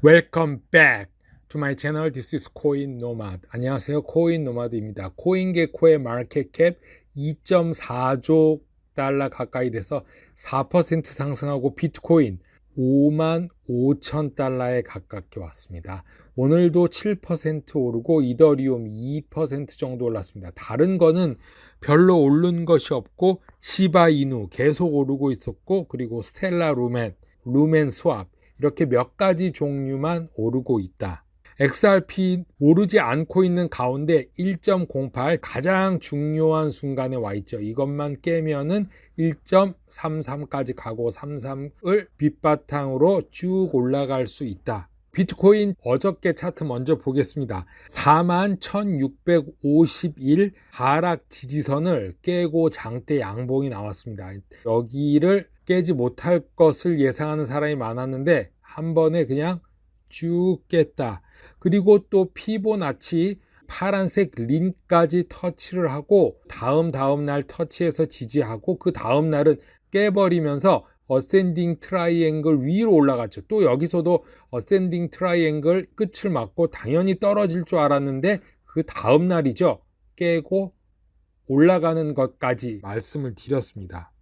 Welcome back to my channel. This is Coin Nomad. 안녕하세요. 코인 노마드입니다. 코인게코의 마켓캡 2.4조 달러 가까이 돼서 4% 상승하고 비트코인 5만 5천 달러에 가깝게 왔습니다. 오늘도 7% 오르고 이더리움 2% 정도 올랐습니다. 다른 거는 별로 오른 것이 없고 시바이누 계속 오르고 있었고 그리고 스텔라 루멘, 루멘 스왑 이렇게 몇 가지 종류만 오르고 있다. XRP 오르지 않고 있는 가운데 1.08 가장 중요한 순간에 와 있죠. 이것만 깨면은 1.33까지 가고 33을 밑바탕으로 쭉 올라갈 수 있다. 비트코인 어저께 차트 먼저 보겠습니다. 41,651 하락 지지선을 깨고 장대 양봉이 나왔습니다. 여기를 깨지 못할 것을 예상하는 사람이 많았는데 한 번에 그냥 쭉 깼다. 그리고 또 피보나치 파란색 린까지 터치를 하고 다음 다음 날 터치해서 지지하고 그 다음 날은 깨버리면서 어센딩 트라이앵글 위로 올라갔죠. 또 여기서도 어센딩 트라이앵글 끝을 맞고 당연히 떨어질 줄 알았는데 그 다음 날이죠. 깨고 올라가는 것까지 말씀을 드렸습니다.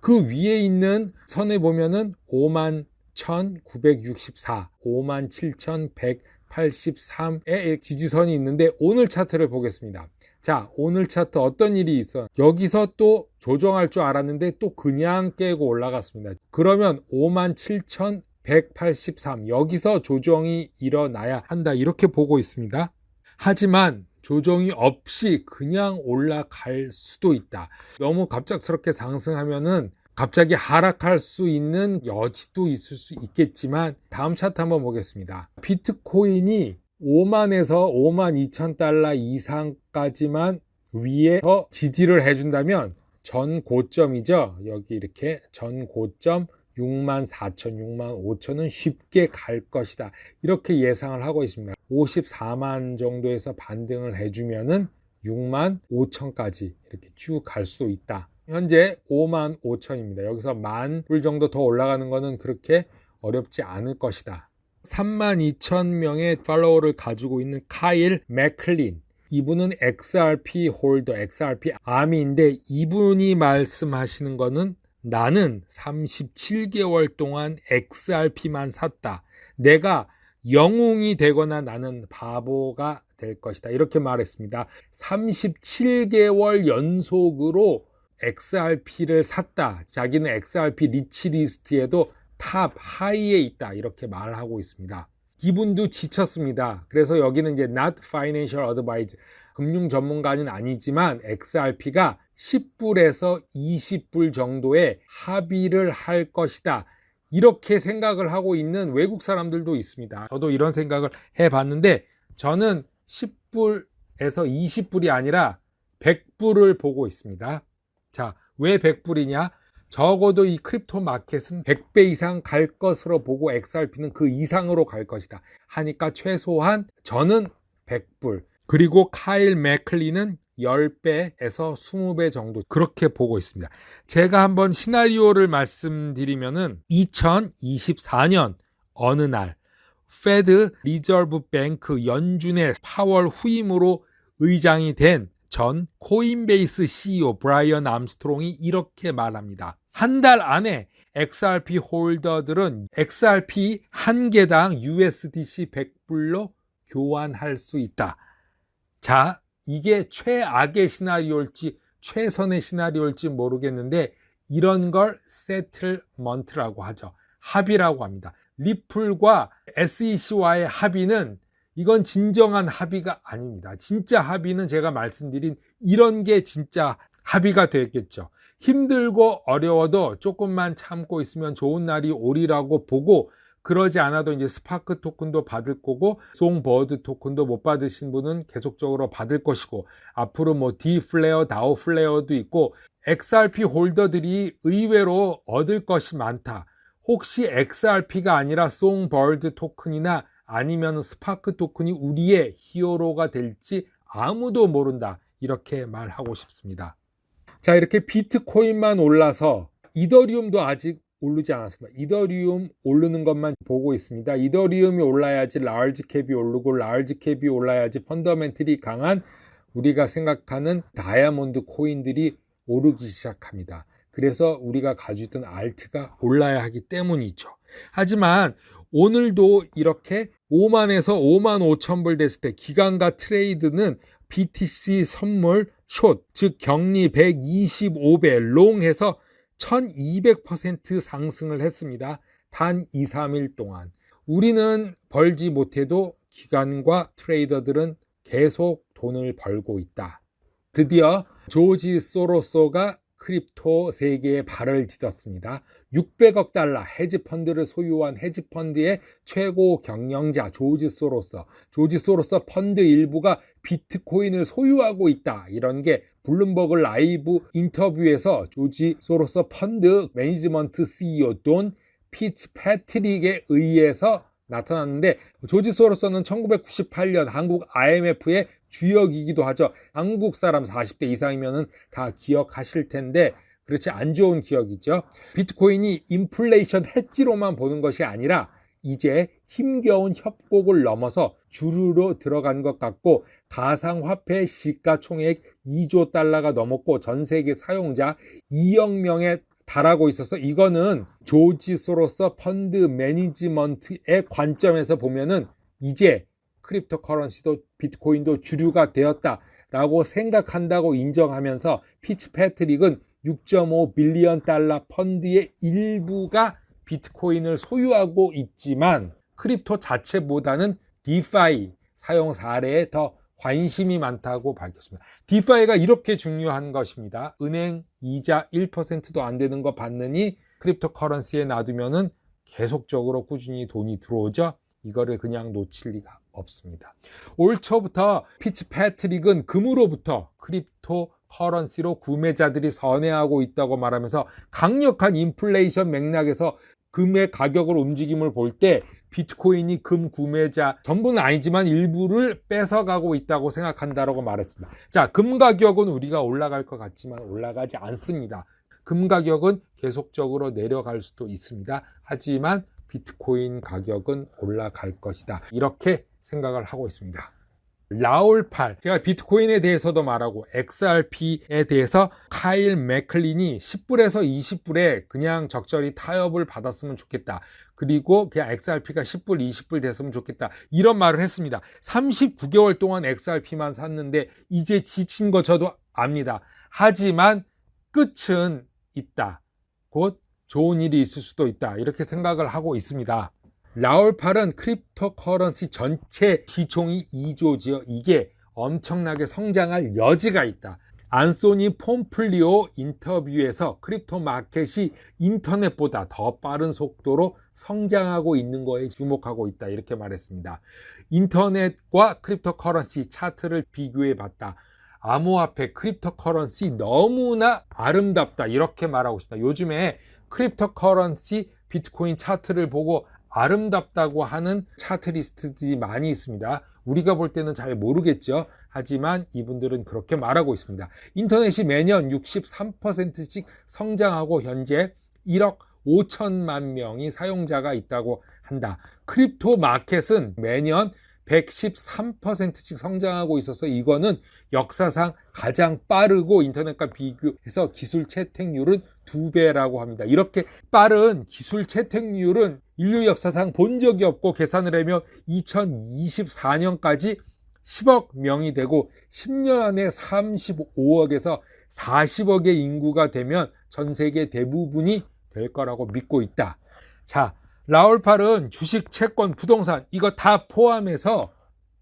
그 위에 있는 선에 보면은 5만 1964, 57,183의 지지선이 있는데 오늘 차트를 보겠습니다. 자, 오늘 차트 어떤 일이 있어? 여기서 또 조정할 줄 알았는데 또 그냥 깨고 올라갔습니다. 그러면 57,183 여기서 조정이 일어나야 한다 이렇게 보고 있습니다. 하지만 조정이 없이 그냥 올라갈 수도 있다. 너무 갑작스럽게 상승하면은 갑자기 하락할 수 있는 여지도 있을 수 있겠지만 다음 차트 한번 보겠습니다. 비트코인이 5만에서 5만 2천 달러 이상까지만 위에서 지지를 해준다면 전 고점이죠. 여기 이렇게 전 고점 6만 4천, 6만 5천은 쉽게 갈 것이다. 이렇게 예상을 하고 있습니다. 54만 정도에서 반등을 해주면은 6만 5천까지 이렇게 쭉 갈수 있다. 현재 5만 5천입니다. 여기서 만 불 정도 더 올라가는 것은 그렇게 어렵지 않을 것이다. 3만 2천 명의 팔로워를 가지고 있는 카일 맥클린. 이분은 XRP 홀더, XRP 아미인데 이분이 말씀하시는 거는 나는 37개월 동안 XRP만 샀다. 내가 영웅이 되거나 나는 바보가 될 것이다. 이렇게 말했습니다. 37개월 연속으로 XRP를 샀다. 자기는 XRP 리치 리스트에도 탑 하이에 있다. 이렇게 말하고 있습니다. 이분도 지쳤습니다. 그래서 여기는 이제 not financial advice 금융 전문가는 아니지만 XRP가 10불에서 20불 정도의 합의를 할 것이다. 이렇게 생각을 하고 있는 외국 사람들도 있습니다. 저도 이런 생각을 해 봤는데 저는 10불에서 20불이 아니라 100불을 보고 있습니다. 자, 왜 100불이냐? 적어도 이 크립토 마켓은 100배 이상 갈 것으로 보고 XRP는 그 이상으로 갈 것이다. 하니까 최소한 저는 100불. 그리고 카일 맥클리는 10배에서 20배 정도 그렇게 보고 있습니다. 제가 한번 시나리오를 말씀드리면은 2024년 어느 날 페드 리저브 뱅크 연준의 파월 후임으로 의장이 된 전 코인베이스 CEO 브라이언 암스트롱이 이렇게 말합니다. 한 달 안에 XRP 홀더들은 XRP 한 개당 USDC 100불로 교환할 수 있다. 자, 이게 최악의 시나리오일지 최선의 시나리오일지 모르겠는데 이런 걸 세틀먼트라고 하죠. 합의라고 합니다. 리플과 SEC와의 합의는 이건 진정한 합의가 아닙니다. 진짜 합의는 제가 말씀드린 이런 게 진짜 합의가 되겠죠. 힘들고 어려워도 조금만 참고 있으면 좋은 날이 오리라고 보고 그러지 않아도 이제 스파크 토큰도 받을 거고 송버드 토큰도 못 받으신 분은 계속적으로 받을 것이고 앞으로 뭐 D 플레어, 다오 플레어도 있고 XRP 홀더들이 의외로 얻을 것이 많다. 혹시 XRP가 아니라 송버드 토큰이나 아니면 스파크 토큰이 우리의 히어로가 될지 아무도 모른다. 이렇게 말하고 싶습니다. 자, 이렇게 비트코인만 올라서 이더리움도 아직 오르지 않았습니다. 이더리움 오르는 것만 보고 있습니다. 이더리움이 올라야지 라지 캡이 오르고 라지 캡이 올라야지 펀더멘틀이 강한 우리가 생각하는 다이아몬드 코인들이 오르기 시작합니다. 그래서 우리가 가지고 있던 알트가 올라야 하기 때문이죠. 하지만 오늘도 이렇게 5만에서 5만 5천 불 됐을 때 기간과 트레이드는 BTC 선물 숏, 즉 격리 125배 롱해서 1200% 상승을 했습니다. 단 2, 3일 동안. 우리는 벌지 못해도 기관과 트레이더들은 계속 돈을 벌고 있다. 드디어 조지 소로소가 크립토 세계에 발을 디뎠습니다. 600억 달러 헤지펀드를 소유한 헤지펀드의 최고 경영자 조지 소로서, 조지 소로서 펀드 일부가 비트코인을 소유하고 있다. 이런 게 블룸버그 라이브 인터뷰에서 조지 소로서 펀드 매니지먼트 CEO 돈 피츠 패트릭에 의해서 나타났는데 조지 소로서는 1998년 한국 IMF의 주역이기도 하죠. 한국 사람 40대 이상이면은 다 기억하실 텐데 그렇지 안 좋은 기억이죠. 비트코인이 인플레이션 해지로만 보는 것이 아니라 이제 힘겨운 협곡을 넘어서 주류로 들어간 것 같고 가상화폐 시가총액 2조 달러가 넘었고 전 세계 사용자 2억 명에 달하고 있어서 이거는 조지 소로서 펀드 매니지먼트의 관점에서 보면은 이제 크립토 커런시도 비트코인도 주류가 되었다라고 생각한다고 인정하면서 피치 패트릭은 6.5 빌리언 달러 펀드의 일부가 비트코인을 소유하고 있지만 크립토 자체보다는 디파이 사용 사례에 더 관심이 많다고 밝혔습니다. 디파이가 이렇게 중요한 것입니다. 은행 이자 1%도 안 되는 거 받느니 크립토 커런시에 놔두면은 계속적으로 꾸준히 돈이 들어오죠. 이거를 그냥 놓칠 리가 없습니다. 올 초부터 피치 패트릭은 금으로부터 크립토 커런시로 구매자들이 선회하고 있다고 말하면서 강력한 인플레이션 맥락에서 금의 가격을 움직임을 볼 때 비트코인이 금 구매자 전부는 아니지만 일부를 뺏어가고 있다고 생각한다라고 말했습니다. 자, 금 가격은 우리가 올라갈 것 같지만 올라가지 않습니다. 금 가격은 계속적으로 내려갈 수도 있습니다. 하지만 비트코인 가격은 올라갈 것이다. 이렇게 생각을 하고 있습니다. 라울팔 제가 비트코인에 대해서도 말하고 XRP에 대해서 카일 맥클린이 10불에서 20불에 그냥 적절히 타협을 받았으면 좋겠다. 그리고 그냥 XRP가 10불, 20불 됐으면 좋겠다. 이런 말을 했습니다. 39개월 동안 XRP만 샀는데 이제 지친 거 저도 압니다. 하지만 끝은 있다. 곧 좋은 일이 있을 수도 있다. 이렇게 생각을 하고 있습니다. 라울팔은 크립토 커런시 전체 시총이 2조지요. 이게 엄청나게 성장할 여지가 있다. 안소니 폼플리오 인터뷰에서 크립토 마켓이 인터넷보다 더 빠른 속도로 성장하고 있는 거에 주목하고 있다. 이렇게 말했습니다. 인터넷과 크립토 커런시 차트를 비교해 봤다. 암호화폐 크립토 커런시 너무나 아름답다. 이렇게 말하고 싶다. 요즘에 크립토 커런시 비트코인 차트를 보고 아름답다고 하는 차트 리스트들이 많이 있습니다. 우리가 볼 때는 잘 모르겠죠. 하지만 이분들은 그렇게 말하고 있습니다. 인터넷이 매년 63%씩 성장하고 현재 1억 5천만 명이 사용자가 있다고 한다. 크립토 마켓은 매년 113%씩 성장하고 있어서 이거는 역사상 가장 빠르고 인터넷과 비교해서 기술 채택률은 두 배라고 합니다. 이렇게 빠른 기술 채택률은 인류 역사상 본 적이 없고 계산을 하면 2024년까지 10억 명이 되고 10년 안에 35억에서 40억의 인구가 되면 전 세계 대부분이 될 거라고 믿고 있다. 자, 라울팔은 주식, 채권, 부동산 이거 다 포함해서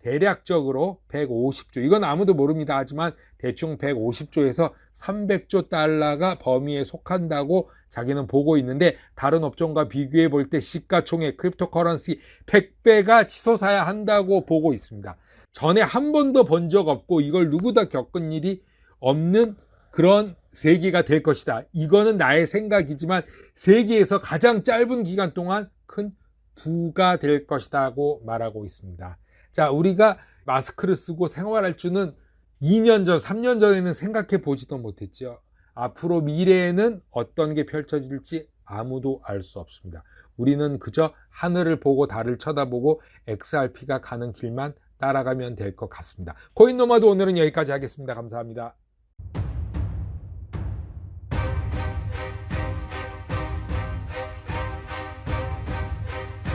대략적으로 150조 이건 아무도 모릅니다 하지만 대충 150조에서 300조 달러가 범위에 속한다고 자기는 보고 있는데 다른 업종과 비교해 볼 때 시가총액 크립토커런시 100배가 치솟아야 한다고 보고 있습니다 전에 한 번도 본 적 없고 이걸 누구다 겪은 일이 없는 그런 세계가 될 것이다. 이거는 나의 생각이지만 세계에서 가장 짧은 기간 동안 큰 부가 될 것이다고 말하고 있습니다. 자, 우리가 마스크를 쓰고 생활할 줄은 2년 전, 3년 전에는 생각해 보지도 못했죠. 앞으로 미래에는 어떤 게 펼쳐질지 아무도 알 수 없습니다. 우리는 그저 하늘을 보고 달을 쳐다보고 XRP가 가는 길만 따라가면 될 것 같습니다. 코인 노마드 오늘은 여기까지 하겠습니다. 감사합니다.